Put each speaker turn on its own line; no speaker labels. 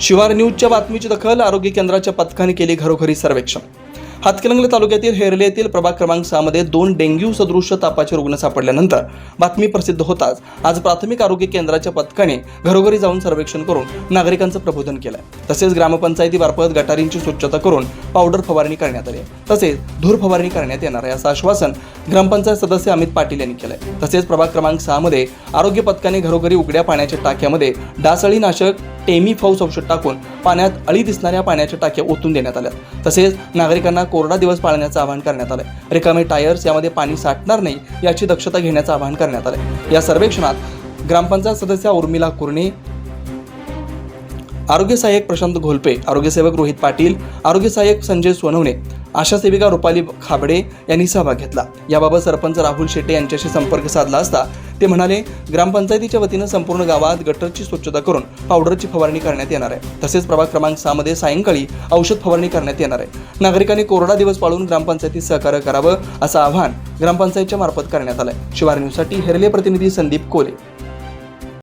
शिवार न्यूजच्या बातमीची दखल आरोग्य केंद्राच्या पथकाने केली घरोघरी सर्वेक्षण. हातकलंगले तालुक्यातील हेरले येथील प्रभाग क्रमांक सहामध्ये दोन डेंग्यू सदृश तापाचे रुग्ण सापडल्यानंतर बातमी प्रसिद्ध होताच आज प्राथमिक आरोग्य केंद्राच्या पथकाने घरोघरी जाऊन सर्वेक्षण करून नागरिकांचं प्रबोधन केलं तसेच ग्रामपंचायतीमार्फत गटारींची स्वच्छता करून पावडर फवारणी करण्यात आली तसेच धूर फवारणी करण्यात येणार आहे असं आश्वासन ग्रामपंचायत सदस्य अमित पाटील यांनी केलंय. तसेच प्रभाग क्रमांक सहामध्ये आरोग्य पथकाने घरोघरी उघड्या पाण्याच्या टाक्यामध्ये डासळीनाशक टेमी फाऊस औषध टाकून पाण्यात अळी दिसणाऱ्या पाण्याच्या टाक्या ओतून देण्यात आल्या. तसेच नागरिकांना कोरडा दिवस पाळण्याचं आवाहन करण्यात आलं रिकामे टायर्स यामध्ये पाणी साठणार नाही याची दक्षता घेण्याचं आवाहन करण्यात आलं या सर्वेक्षणात ग्रामपंचायत सदस्या उर्मिला कुर्णे आरोग्य सहाय्यक प्रशांत घोलपे आरोग्यसेवक रोहित पाटील आरोग्य सहाय्यक संजय सोनवणे आशा सेविका रुपाली खाबडे यांनी सहभाग घेतला. याबाबत सरपंच राहुल शेट्टे यांच्याशी संपर्क साधला असता ते म्हणाले ग्रामपंचायतीच्या वतीनं संपूर्ण गावात गटरची स्वच्छता करून पावडरची फवारणी करण्यात येणार आहे. तसेच प्रभाग क्रमांक सहामध्ये सायंकाळी औषध फवारणी करण्यात येणार आहे. नागरिकांनी कोरडा दिवस पाळून ग्रामपंचायतीत सहकार्य करावं असं आवाहन ग्रामपंचायतच्या मार्फत करण्यात आलंय. शिवार न्यूजसाठी हेरले प्रतिनिधी संदीप कोले.